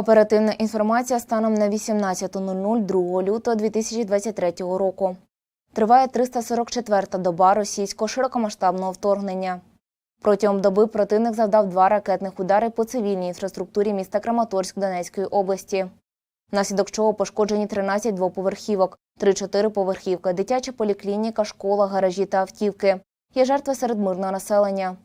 Оперативна інформація станом на 18.00 2 лютого 2023 року. Триває 344-та доба російського широкомасштабного вторгнення. Протягом доби противник завдав два ракетних удари по цивільній інфраструктурі міста Краматорськ Донецької області. Внаслідок чого пошкоджені 13 двоповерхівок, 3-4 поверхівка, дитяча поліклініка, школа, гаражі та автівки. Є жертви серед мирного населення.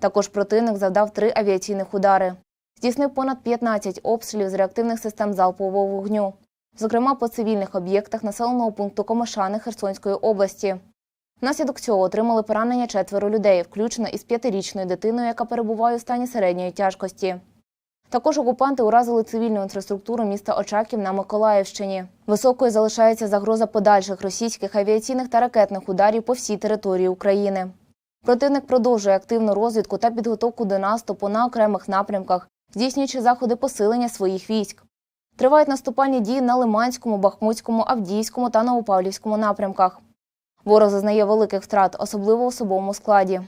Також противник завдав три авіаційних удари. Здійснив понад 15 обстрілів з реактивних систем залпового вогню, зокрема по цивільних об'єктах населеного пункту Комишани Херсонської області. Внаслідок цього отримали поранення четверо людей, включно із п'ятирічною дитиною, яка перебуває у стані середньої тяжкості. Також окупанти уразили цивільну інфраструктуру міста Очаків на Миколаївщині. Високою залишається загроза подальших російських авіаційних та ракетних ударів по всій території України. Противник продовжує активну розвідку та підготовку до наступу на окремих напрямках, здійснюючи заходи посилення своїх військ. Тривають наступальні дії на Лиманському, Бахмутському, Авдіївському та Новопавлівському напрямках. Ворог зазнає великих втрат, особливо в особовому складі.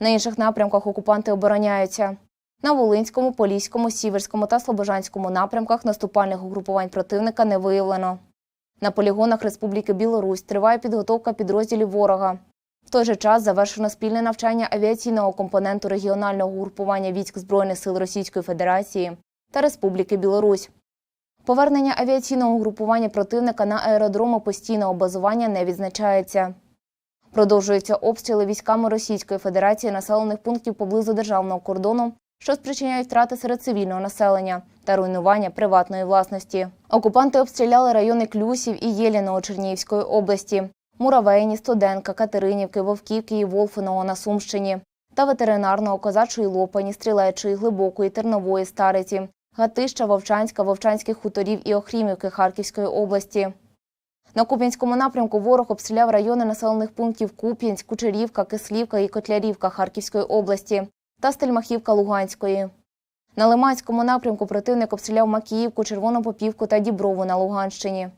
На інших напрямках окупанти обороняються. На Волинському, Поліському, Сіверському та Слобожанському напрямках наступальних угрупувань противника не виявлено. На полігонах Республіки Білорусь триває підготовка підрозділів ворога. В той же час завершено спільне навчання авіаційного компоненту регіонального угрупування військ Збройних сил Російської Федерації та Республіки Білорусь. Повернення авіаційного угрупування противника на аеродроми постійного базування не відзначається. Продовжуються обстріли військами Російської Федерації населених пунктів поблизу державного кордону, що спричиняють втрати серед цивільного населення та руйнування приватної власності. Окупанти обстріляли райони Клюсів і Єліного Чернігівської області, Муравейні, Студенка, Катеринівки, Вовківки і Волфиного на Сумщині та ветеринарного козачої Лопані, Стрілечої, Глибокої, Тернової, Стариці, Гатища, Вовчанська, Вовчанських хуторів і Охрімівки Харківської області. На Куп'янському напрямку ворог обстріляв райони населених пунктів Куп'янськ, Кучерівка, Кислівка і Котлярівка Харківської області та Стельмахівка Луганської. На Лиманському напрямку противник обстріляв Макіївку, Червонопопівку та Діброву на Луганщині.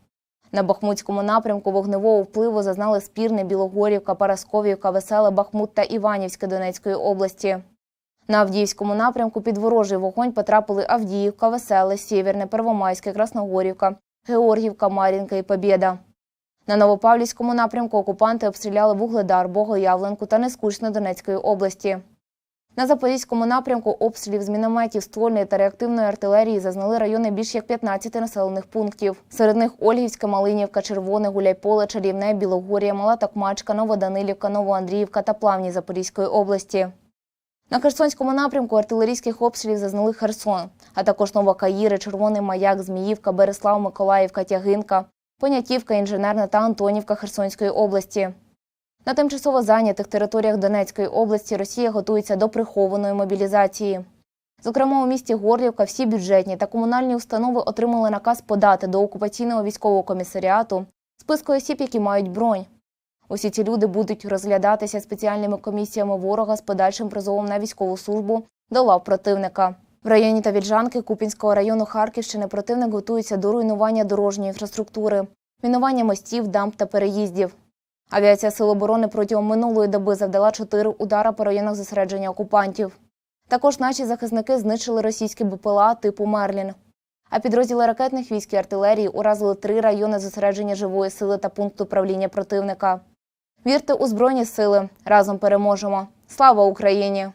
На Бахмутському напрямку вогневого впливу зазнали Спірне, Білогорівка, Парасковівка, Веселе, Бахмут та Іванівське Донецької області. На Авдіївському напрямку під ворожий вогонь потрапили Авдіївка, Веселе, Сєвєрне, Первомайське, Красногорівка, Георгівка, Мар'їнка і Побєда. На Новопавлівському напрямку окупанти обстріляли Вугледар, Богоявленку та Нескучне Донецької області. На Запорізькому напрямку обстрілів з мінометів, ствольної та реактивної артилерії зазнали райони більш як 15 населених пунктів. Серед них Ольгівська, Малинівка, Червоне, Гуляйполе, Чарівне, Білогорія, Мала Токмачка, Новоданилівка, Новоандріївка та Плавні Запорізької області. На Херсонському напрямку артилерійських обстрілів зазнали Херсон, а також Новокаїри, Червоний Маяк, Зміївка, Береслав, Миколаївка, Тягинка, Понятівка, Інженерна та Антонівка Херсонської області. На тимчасово зайнятих територіях Донецької області Росія готується до прихованої мобілізації. Зокрема, у місті Горлівка всі бюджетні та комунальні установи отримали наказ подати до окупаційного військового комісаріату списку осіб, які мають бронь. Усі ці люди будуть розглядатися спеціальними комісіями ворога з подальшим призовом на військову службу до лав противника. В районі Тавільжанки Купінського району Харківщини противник готується до руйнування дорожньої інфраструктури, мінування мостів, дамб та переїздів. Авіація Сил оборони протягом минулої доби завдала чотири удара по районах зосередження окупантів. Також наші захисники знищили російські БПЛА типу Мерлін. А підрозділи ракетних військ і артилерії уразили три райони зосередження живої сили та пункту управління противника. Вірте у Збройні сили. Разом переможемо. Слава Україні!